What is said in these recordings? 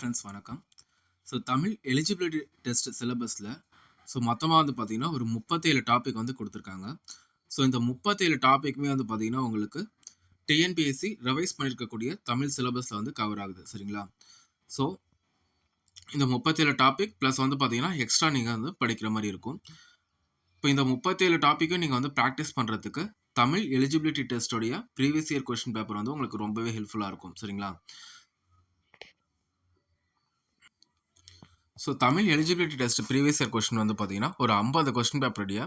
Friends வணக்கம். So Tamil eligibility test சிலபஸில் so மொத்தமாக வந்து பார்த்திங்கன்னா ஒரு முப்பத்தேழு டாபிக் வந்து கொடுத்துருக்காங்க. ஸோ இந்த முப்பத்தேழு டாப்பிக்குமே வந்து பார்த்திங்கன்னா உங்களுக்கு டிஎன்பிஎஸ்சி ரிவைஸ் பண்ணியிருக்கக்கூடிய தமிழ் சிலபஸில் வந்து கவர் ஆகுது. சரிங்களா? ஸோ இந்த முப்பத்தேழு டாபிக் ப்ளஸ் வந்து பார்த்திங்கன்னா எக்ஸ்ட்ரா நீங்கள் வந்து படிக்கிற மாதிரி இருக்கும். இப்போ இந்த முப்பத்தேழு டாப்பிக்கும் நீங்கள் வந்து ப்ராக்டிஸ் பண்ணுறதுக்கு தமிழ் எலிஜிபிலிட்டி டெஸ்ட்டோடைய ப்ரீவியஸ் இயர் கொஸ்டின் பேப்பர் வந்து உங்களுக்கு ரொம்பவே ஹெல்ப்ஃபுல்லாக இருக்கும். சரிங்களா? So Tamil eligibility test previous year question வந்து பார்த்தீங்கன்னா ஒரு ஐம்பது கொஸ்டின் பேப்பருடைய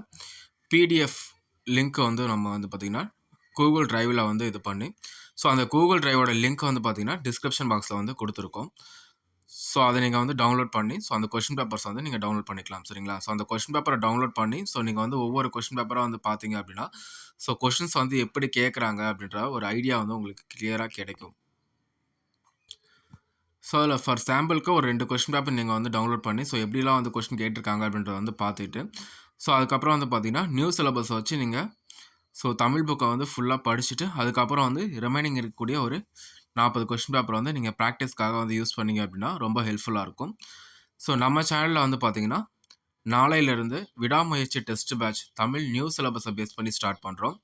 பிடிஎஃப் லிங்க்கை வந்து நம்ம வந்து பார்த்திங்கன்னா கூகுள் ட்ரைவில் வந்து இது பண்ணி ஸோ அந்த கூகுள் ட்ரைவோட லிங்க் வந்து பார்த்தீங்கன்னா டிஸ்கிரிப்ஷன் பாக்ஸில் வந்து கொடுத்துருக்கோம். ஸோ அதை நீங்கள் வந்து டவுன்லோட் பண்ணி ஸோ அந்த கொஷின் பேப்பர்ஸ் வந்து நீங்கள் டவுன்லோட் பண்ணிக்கலாம் சரிங்களா? ஸோ அந்த கொஷின் பேப்பரை டவுன்லோட் பண்ணி ஸோ நீங்கள் வந்து ஒவ்வொரு கொஷின் பேப்பராக வந்து பார்த்தீங்க அப்படின்னா ஸோ கொஷின்ஸ் வந்து எப்படி கேட்குறாங்க அப்படின்ற ஒரு ஐடியா வந்து உங்களுக்கு கிளியராக கிடைக்கும். ஸோ அதில் ஃபார் சாம்பிளுக்கு ஒரு ரெண்டு கொஷின் பேப்பர் நீங்கள் வந்து டவுன்லோட் பண்ணி ஸோ எப்படிலாம் வந்து கொஷின் கேட்டிருக்காங்க அப்படின்றத வந்து பார்த்துட்டு ஸோ அதுக்கப்புறம் வந்து பார்த்தீங்கன்னா நியூ சிலபஸை வச்சு நீங்கள் ஸோ தமிழ் புக்கை வந்து ஃபுல்லாக படிச்சுட்டு அதுக்கப்புறம் வந்து ரிமைனிங் இருக்கக்கூடிய ஒரு நாற்பது கொஷின் பேப்பர் வந்து நீங்கள் ப்ராக்டிஸ்க்காக வந்து யூஸ் பண்ணீங்க அப்படின்னா ரொம்ப ஹெல்ப்ஃபுல்லாக இருக்கும். ஸோ நம்ம சேனலில் வந்து பார்த்தீங்கன்னா நாளையிலேருந்து விடாமுயற்சி டெஸ்ட் பேட்ச் தமிழ் நியூ சிலபஸை பேஸ் பண்ணி ஸ்டார்ட் பண்ணுறோம்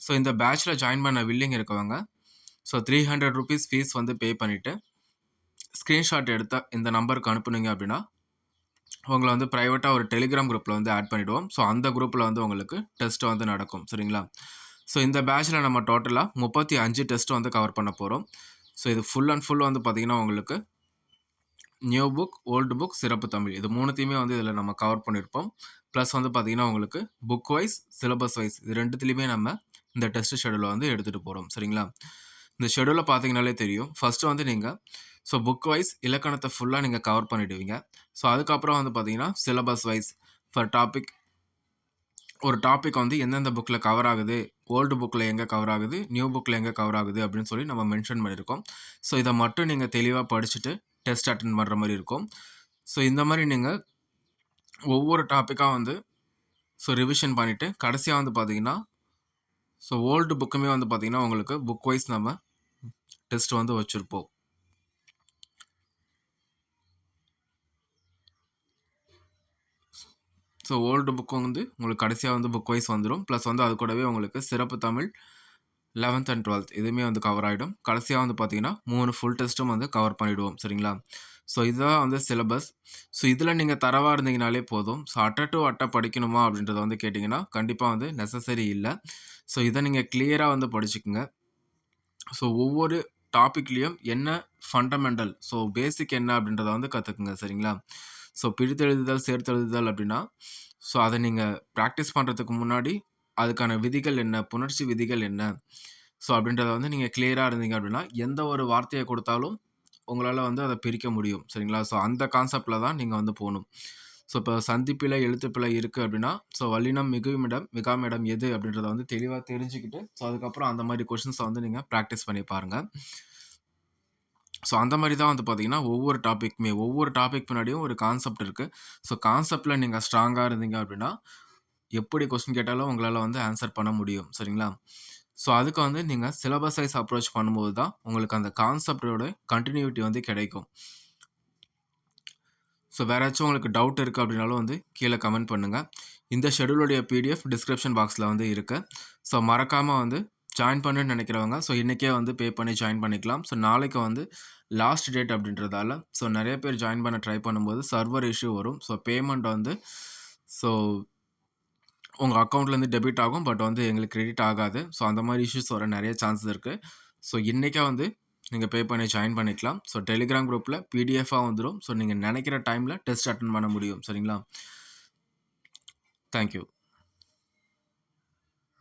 ஸோ இந்த பேட்ச்சில் ஜாயின் பண்ண வில்லிங் இருக்கவங்க so three hundred rupees fees வந்து பே பண்ணிவிட்டு ஸ்க்ரீன்ஷாட் எடுத்த இந்த நம்பருக்கு அனுப்புனீங்க அப்படின்னா உங்களை வந்து ப்ரைவேட்டாக ஒரு டெலிகிராம் குரூப்பில் வந்து ஆட் பண்ணிவிடுவோம் ஸோ அந்த குரூப்பில் வந்து உங்களுக்கு டெஸ்ட் வந்து நடக்கும். சரிங்களா? ஸோ இந்த பேட்சில் நம்ம டோட்டலாக முப்பத்தி அஞ்சு டெஸ்ட் வந்து கவர் பண்ண போகிறோம் ஸோ இது ஃபுல் அண்ட் ஃபுல் வந்து பார்த்திங்கன்னா உங்களுக்கு நியூ புக் ஓல்டு புக் சிறப்பு தமிழ். இது மூணுத்தையுமே வந்து இதில் நம்ம கவர் பண்ணியிருப்போம் ப்ளஸ் வந்து பார்த்திங்கன்னா உங்களுக்கு புக் வைஸ் சிலபஸ் வைஸ் இது ரெண்டுத்துலேயுமே நம்ம இந்த டெஸ்ட் ஷெடியூலை வந்து எடுத்துகிட்டு போகிறோம் சரிங்களா? இந்த ஷெடியூலில் பார்த்தீங்கனாலே தெரியும். ஃபஸ்ட்டு வந்து நீங்கள் ஸோ புக் வைஸ் இலக்கணத்தை ஃபுல்லாக நீங்கள் கவர் பண்ணிவிடுவீங்க ஸோ அதுக்கப்புறம் வந்து பார்த்தீங்கன்னா சிலபஸ் வைஸ் ஃபார் டாபிக் ஒரு டாபிக் வந்து எந்தெந்த புக்கில் கவர் ஆகுது ஓல்டு புக்கில் எங்கே கவர் ஆகுது நியூ புக்கில் எங்கே கவர் ஆகுது அப்படின்னு சொல்லி நம்ம மென்ஷன் பண்ணியிருக்கோம் ஸோ இதை மட்டும் நீங்கள் தெளிவாக படிச்சுட்டு டெஸ்ட் அட்டன் பண்ணுற மாதிரி இருக்கும். ஸோ இந்த மாதிரி நீங்கள் ஒவ்வொரு டாப்பிக்காக வந்து ஸோ ரிவிஷன் பண்ணிவிட்டு கடைசியாக வந்து பார்த்தீங்கன்னா ஸோ ஓல்டு புக்குமே வந்து பார்த்திங்கன்னா உங்களுக்கு புக் வைஸ் நம்ம டெஸ்ட் வந்து வச்சுருப்போம். ஸோ ஓல்டு புக்கும் வந்து உங்களுக்கு கடைசியாக வந்து புக் வைஸ் வந்துடும் ப்ளஸ் வந்து அது கூடவே உங்களுக்கு சிறப்பு தமிழ் லெவன்த் அண்ட் டுவெல்த் இதுவுமே வந்து கவர் ஆகிடும் கடைசியாக வந்து பார்த்தீங்கன்னா மூணு ஃபுல் டெஸ்ட்டும் வந்து கவர் பண்ணிவிடுவோம் சரிங்களா? ஸோ இதுதான் வந்து சிலபஸ் ஸோ இதில் நீங்கள் தரவாக இருந்தீங்கனாலே போதும். ஸோ அட்டை டு அட்டை படிக்கணுமா அப்படின்றத வந்து கேட்டிங்கன்னா கண்டிப்பாக வந்து நெசசரி இல்லை. ஸோ இதை நீங்கள் கிளியராக வந்து படிச்சுக்கோங்க. ஸோ ஒவ்வொரு டாப்பிக்லேயும் என்ன ஃபண்டமெண்டல் ஸோ பேசிக் என்ன அப்படின்றத வந்து கற்றுக்குங்க சரிங்களா? ஸோ பிரித்தெழுதுதல் சேர்த்தெழுதுதல் அப்படின்னா ஸோ அதை நீங்கள் ப்ராக்டிஸ் பண்ணுறதுக்கு முன்னாடி அதுக்கான விதிகள் என்ன? புணர்ச்சி விதிகள் என்ன? ஸோ அப்படின்றத வந்து நீங்கள் கிளியராக இருந்தீங்க அப்படின்னா எந்த ஒரு வார்த்தையை கொடுத்தாலும் உங்களால் வந்து அதை பிரிக்க முடியும் சரிங்களா? ஸோ அந்த கான்செப்டில் தான் நீங்கள் வந்து போகணும். ஸோ இப்போ சந்திப்பிழை எழுத்துப்பிழை இருக்குது அப்படின்னா ஸோ வல்லினம் மிகுமிடம் மிகாமிடம் எது அப்படின்றத வந்து தெளிவாக தெரிஞ்சுக்கிட்டு ஸோ அதுக்கப்புறம் அந்த மாதிரி கொஷின்ஸை வந்து நீங்கள் ப்ராக்டிஸ் பண்ணி பாருங்கள் ஸோ அந்த மாதிரி தான் வந்து பார்த்தீங்கன்னா ஒவ்வொரு டாப்பிக்குமே ஒவ்வொரு டாபிக் பின்னாடியும் ஒரு கான்செப்ட் இருக்குது ஸோ கான்செப்டில் நீங்கள் ஸ்ட்ராங்காக இருந்தீங்க அப்படின்னா எப்படி கொஸ்டின் கேட்டாலும் உங்களால் வந்து ஆன்சர் பண்ண முடியும் சரிங்களா? ஸோ அதுக்கு வந்து நீங்கள் சிலபஸ் அப்ரோச் பண்ணும்போது தான் உங்களுக்கு அந்த கான்செப்டோட கண்டினியூட்டி வந்து கிடைக்கும். ஸோ வேறு ஏதாச்சும் உங்களுக்கு டவுட் இருக்குது அப்படின்னாலும் வந்து கீழே கமெண்ட் பண்ணுங்கள் இந்த ஷெடியூலுடைய பிடிஎஃப் டிஸ்கிரிப்ஷன் பாக்ஸில் வந்து இருக்குது ஸோ மறக்காமல் வந்து ஜாயின் பண்ணுன்னு நினைக்கிறவங்க ஸோ இன்றைக்கே வந்து பே பண்ணி ஜாயின் பண்ணிக்கலாம். ஸோ நாளைக்கு வந்து லாஸ்ட் டேட் அப்படின்றதால ஸோ நிறைய பேர் ஜாயின் பண்ண ட்ரை பண்ணும்போது சர்வர் இஷ்யூ வரும். ஸோ பேமெண்ட் வந்து ஸோ உங்கள் அக்கௌண்ட்லேருந்து டெபிட் ஆகும் பட் வந்து எங்களுக்கு கிரெடிட் ஆகாது. ஸோ அந்த மாதிரி இஷ்யூஸ் வர நிறைய சான்சஸ் இருக்குது ஸோ இன்றைக்கே வந்து நீங்கள் பே பண்ணி ஜாயின் பண்ணிக்கலாம். ஸோ டெலிகிராம் குரூப்பில் பிடிஎஃபாக வந்துடும் ஸோ நீங்கள் நினைக்கிற டைமில் டெஸ்ட் அட்டன் பண்ண முடியும். சரிங்களா? தேங்க்யூ